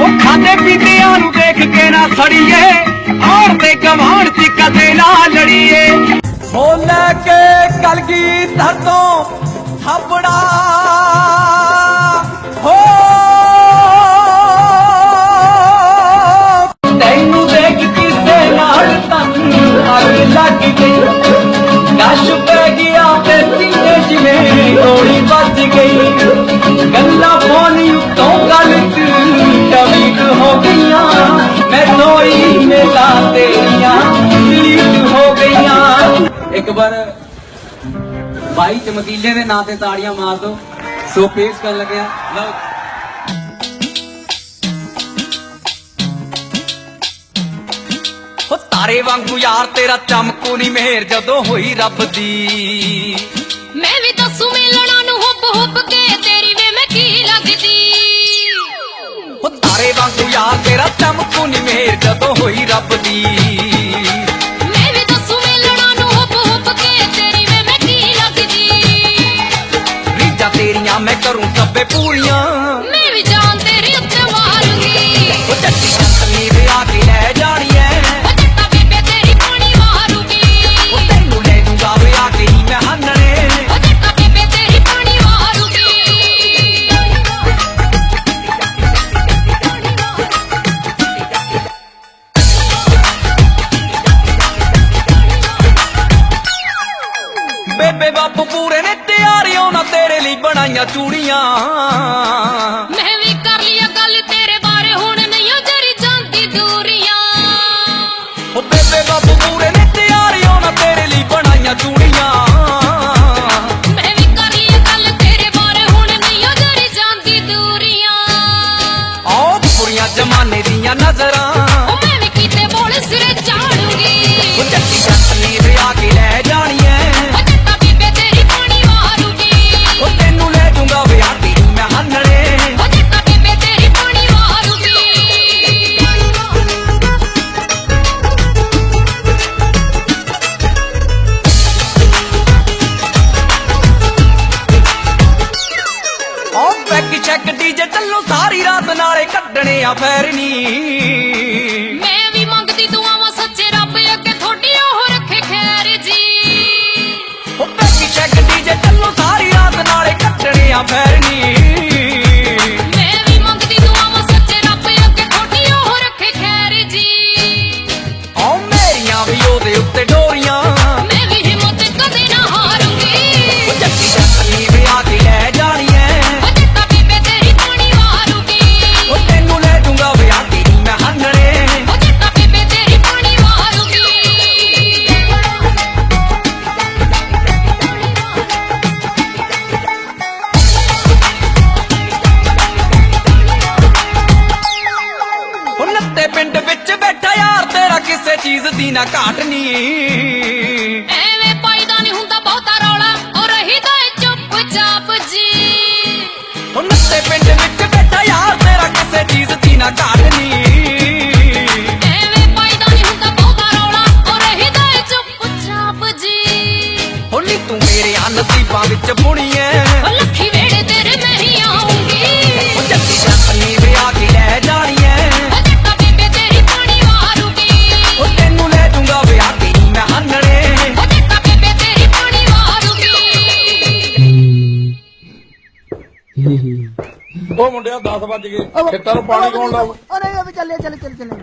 ਉਹ ਖਾਦੇ ਪੀਤਿਆਂ ਨੂੰ ਦੇਖ ਕੇ ਨਾ ਸੜੀਏ। ਆਉਣ ਤੇ ਗਵਾਣ ਚ ਕਦੇ ਨਾ ਲੜੀਏ। ਹੋ ਲੈ ਕੇ ਕਲਗੀ ਧਰਤੋਂ ਥਾਪੜਾ। ਹੋ। ਤੈਨੂੰ ਦੇਖ ਕਿਸੇ ਨਾਲ ਤਨ ਅੱਗ ਲੱਗ ਗਈ। ਗਸ਼ ਪੈ ਗਿਆ ਤੇ ਸੀਨੇ ਜਿਵੇਂ ਗੋਲੀ ਵੱਜ ਗਈ। ਗੱਲਾਂ ਇੱਕ ਵਾਰ ਭਾਈ ਚਮਕੀਲੇ ਦੇ ਨਾਂ ਤੇ ਤਾੜੀਆਂ ਮਾਰ ਦੋ। ਸੋ ਪੇਸ਼ ਕਰਨ ਲੱਗਿਆ। ਲਓ ਹੋ ਤਾਰੇ ਵਾਂਗੂ ਯਾਰ ਤੇਰਾ ਚਮਕੂ ਨਹੀਂ ਮਿਹਰ ਜਦੋਂ ਹੋਈ ਰੱਬ ਦੀ। ਮੈਂ ਵੀ ਦੱਸੂ ਮਿਲਣਾ ਨੂੰ ਹੁੱਬ ਹੁੱਬ ਕੇ ਤੇਰੀ ਵੇ ਮੈਂ ਕੀ ਲੱਗਦੀ। ਹੋ ਤਾਰੇ ਵਾਂਗੂ ਯਾਰ ਤੇਰਾ ਚਮਕੂ ਨਹੀਂ ਮਿਹਰ ਜਦੋਂ ਹੋਈ ਰੱਬ ਦੀ। ਪੂਰੀਆਂ। ਮੈਂ ਵੀ ਜਾਨ ਤੇਰੇ ਤੇਰੇ ਲਈ ਬਣਾਈਆਂ ਚੂੜੀਆਂ। ਮੈਂ ਵੀ ਕਰ ਲਿਆ ਗੱਲ ਤੇਰੇ ਬਾਰੇ ਹੁਣ ਨਹੀਂ ਉਹ ਜਰੀ ਜਾਂਦੀ ਦੂਰੀਆਂ। ਉਹ ਬੇਬੇ ਬਾਪੂ ਪੂਰੇ ਨੇ ਤਿਆਰੀਆਂ ਨਾ ਤੇਰੇ ਲਈ ਬਣਾਈਆਂ ਚੂੜੀਆਂ। ਪੈਗ ਚੈੱਕ ਡੀਜੇ ਚੱਲੋ ਸਾਰੀ ਰਾਤ ਨਾਲੇ ਕੱਢਣੇ ਆ ਫੈਰਨੀ ਮੈਂ ਚੀਜ਼ ਦੀ ਨਾ ਘਾਟ ਐਵੇਂ ਪਾਈਦਾ ਨਹੀਂ ਹੁੰਦਾ ਬਹੁਤਾ ਰੌਲਾ ਉਹ ਰਹੀਦਾ ਚੁੱਪ ਚਾਪ ਜੀ। ਉਹ ਨੱਤੇ ਪਿੰਡ ਵਿੱਚ ਬੈਠਾ ਯਾਰ ਤੇਰਾ ਕਿਸੇ ਚੀਜ਼ ਦੀ ਨਾ ਘਾਟ ਨਹੀਂ ਹੁੰਦਾ ਬਹੁਤਾ ਰੌਲਾ ਉਹ ਰਹੀਦਾ ਏ ਚੁੱਪ ਚਾਪ ਜੀ। ਉਹ ਨੀ ਤੂੰ ਮੇਰੇ ਆ ਨਸੀਬਾਂ ਵਿੱਚ ਬੁਣੀ ਐ ਉਹ ਮੁੰਡਿਆ 10 ਵੱਜ ਗਏ। ਖੇਤਾਂ ਨੂੰ ਪਾਣੀ ਕੌਣ ਲਾਊ ਅਰੇ ਅਬੇ ਚੱਲੇ ਚੱਲੇ ਚੱਲੇ ਚੱਲੇ।